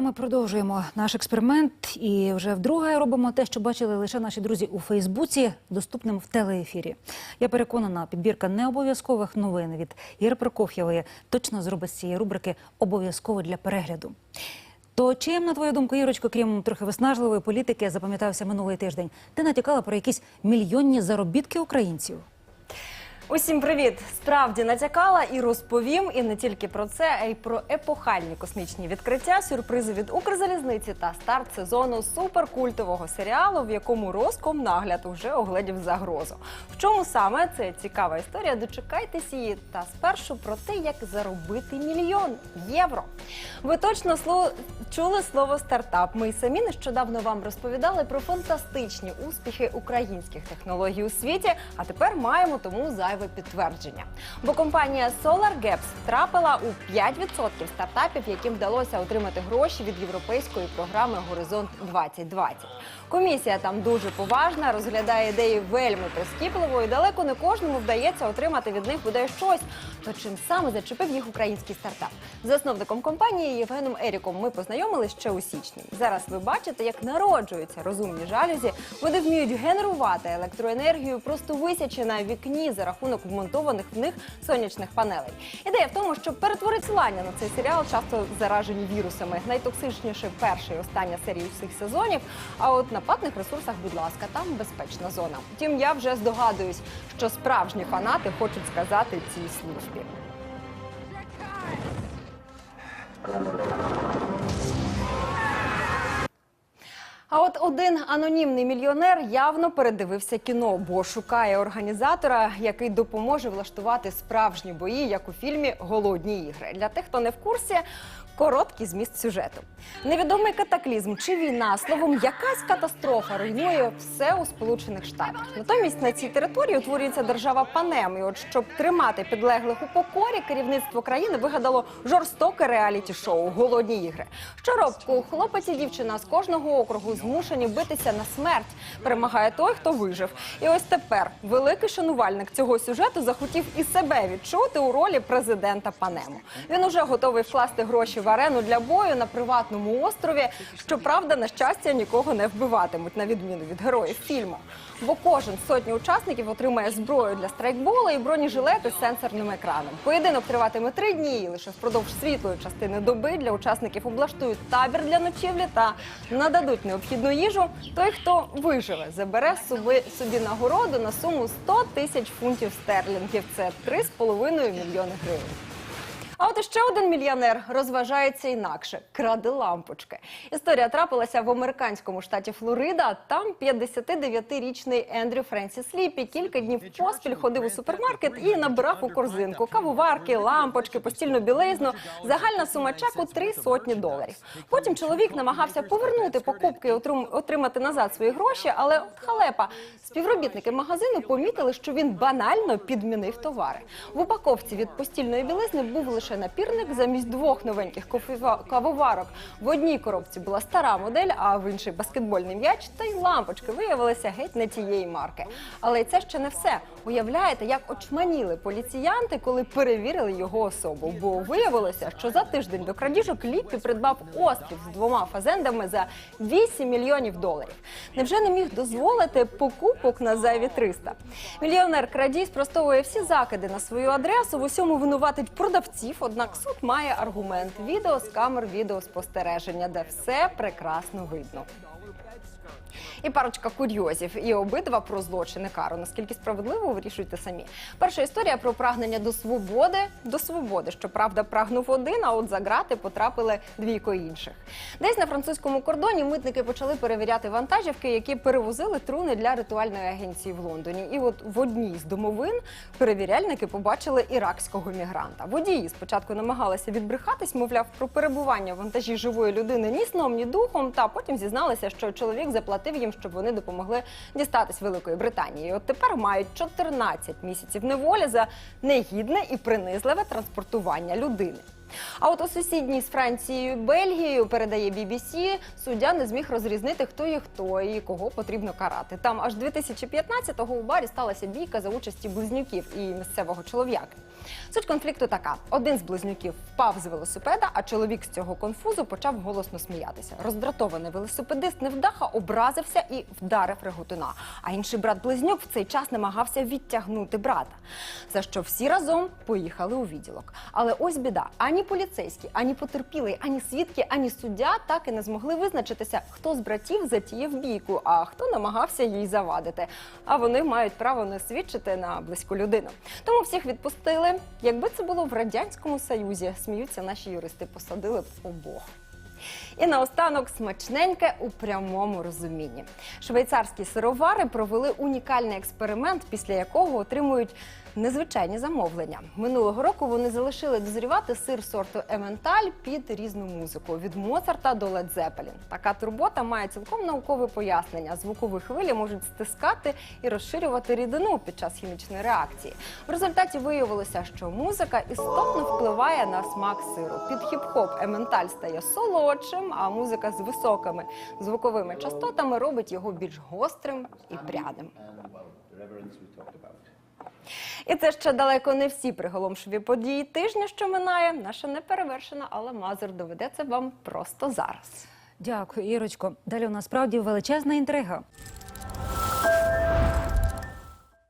а ми продовжуємо наш експеримент і вже вдруге робимо те, що бачили лише наші друзі у Фейсбуці, доступним в телеефірі. Я переконана, підбірка необов'язкових новин від Іри Прокоф'євої точно зробить з цієї рубрики обов'язково для перегляду. То чим, на твою думку, Ірочко, крім трохи виснажливої політики, запам'ятався минулий тиждень? Ти натякала про якісь мільйонні заробітки українців. Усім привіт! Справді натякала і розповім і не тільки про це, а й про епохальні космічні відкриття, сюрпризи від Укрзалізниці та старт сезону суперкультового серіалу, в якому Роскомнагляд уже огледів загрозу. В чому саме це цікава історія? Дочекайтесь її. Та спершу про те, як заробити мільйон євро. Ви точно сло- чули слово стартап. Ми самі нещодавно вам розповідали про фантастичні успіхи українських технологій у світі. А тепер маємо тому зайве підтвердження. Бо компанія SolarGaps втрапила у 5% стартапів, яким вдалося отримати гроші від європейської програми Горизонт 2020. Комісія там дуже поважна, розглядає ідеї вельми прискіпливо, і далеко не кожному вдається отримати від них бодай щось. То чим саме зачепив їх український стартап? Засновником компанії Євгеном Еріком ми познайомились ще у січні. Зараз ви бачите, як народжуються розумні жалюзі. Вони вміють генерувати електроенергію, просто висячи на вікні за рахунок вмонтованих в них сонячних панелей. Ідея в тому, щоб перетворити лання на цей серіал, часто заражені вірусами. Найтоксичніше перша і остання серія усіх сезонів. А от на платних ресурсах, будь ласка, там безпечна зона. Втім, я вже здогадуюсь, що справжні фанати хочуть сказати цій службі. А от один анонімний мільйонер явно передивився кіно, бо шукає організатора, який допоможе влаштувати справжні бої, як у фільмі Голодні ігри. Для тих, хто не в курсі. Короткий зміст сюжету. Невідомий катаклізм чи війна, словом, якась катастрофа руйнує все у Сполучених Штатах. Натомість на цій території утворюється держава Панем. І от щоб тримати підлеглих у покорі, керівництво країни вигадало жорстоке реаліті-шоу Голодні ігри. Щоробку хлопець і дівчина з кожного округу змушені битися на смерть. Перемагає той, хто вижив. І ось тепер великий шанувальник цього сюжету захотів і себе відчути у ролі президента Панему. Він уже готовий вкласти гроші в арену для бою на приватному острові. Щоправда, на щастя, нікого не вбиватимуть, на відміну від героїв фільму. Бо кожен сотні учасників отримає зброю для страйкбола і бронежилети з сенсорним екраном. Поєдинок триватиме три дні. і Лише впродовж світлої частини доби для учасників облаштують табір для ночівлі та нададуть необхідну їжу. Той, хто виживе, забере собі, собі нагороду на суму 100 тисяч фунтів стерлінгів. Це 3,5 мільйони гривень. А от іще один мільйонер розважається інакше краде лампочки. Історія трапилася в американському штаті Флорида. Там 59-річний Ендрю Френсіс Ліпі кілька днів поспіль ходив у супермаркет і набирав у корзинку кавоварки, лампочки, постільну білизну. Загальна сума чеку три сотні доларів. Потім чоловік намагався повернути покупки і отримати назад свої гроші, але от халепа. Співробітники магазину помітили, що він банально підмінив товари. В упаковці від постільної білизни був лише напірник замість двох новеньких кавоварок. В одній коробці була стара модель, а в іншій баскетбольний м'яч та й лампочки виявилися геть не тієї марки. Але це ще не все. Уявляєте, як очманіли поліціянти, коли перевірили його особу. Бо виявилося, що за тиждень до крадіжок Ліппі придбав острів з двома фазендами за 8 мільйонів доларів. Невже не міг дозволити покупок на зайві 300? Мільйонер крадій спростовує всі закиди на свою адресу. В усьому винуватить продавців. Однак суд має аргумент відео з камер відеоспостереження, де все прекрасно видно. І парочка курйозів, і обидва про злочини кару. Наскільки справедливо вирішуйте самі. Перша історія про прагнення до свободи. До свободи, щоправда, прагнув один, а от за грати потрапили двійко інших. Десь на французькому кордоні митники почали перевіряти вантажівки, які перевозили труни для ритуальної агенції в Лондоні. І от в одній з домовин перевіряльники побачили іракського мігранта. Водії спочатку намагалися відбрехатись, мовляв, про перебування в вантажі живої людини ні сном, ні духом. Та потім зізналися, що чоловік заплатив їм, щоб вони допомогли дістатись Великої Британії. От тепер мають 14 місяців неволі за негідне і принизливе транспортування людини. А от у сусідній з Францією Бельгією передає BBC, суддя не зміг розрізнити, хто є хто і кого потрібно карати. Там аж 2015-го у барі сталася бійка за участі близнюків і місцевого чолов'яки. Суть конфлікту така: один з близнюків впав з велосипеда, а чоловік з цього конфузу почав голосно сміятися. Роздратований велосипедист невдаха образився і вдарив реготуна. А інший брат-близнюк в цей час намагався відтягнути брата. За що всі разом поїхали у відділок. Але ось біда: ані поліцейські, ані потерпілий, ані свідки, ані суддя так і не змогли визначитися, хто з братів затіяв бійку, а хто намагався їй завадити. А вони мають право не свідчити на близьку людину. Тому всіх відпустили. Якби це було в радянському союзі, сміються наші юристи, посадили б обох. І наостанок смачненьке у прямому розумінні. Швейцарські сировари провели унікальний експеримент, після якого отримують незвичайні замовлення. Минулого року вони залишили дозрівати сир сорту Ементаль під різну музику від Моцарта до Лед Зепелін. Така турбота має цілком наукове пояснення. Звукові хвилі можуть стискати і розширювати рідину під час хімічної реакції. В результаті виявилося, що музика істотно впливає на смак сиру. Під хіп-хоп Ементаль стає солодшим, а музика з високими звуковими частотами робить його більш гострим і about. І це ще далеко не всі приголомшові події тижня, що минає. Наша неперевершена Алла Мазур доведеться вам просто зараз. Дякую, Ірочко. Далі у нас справді величезна інтрига.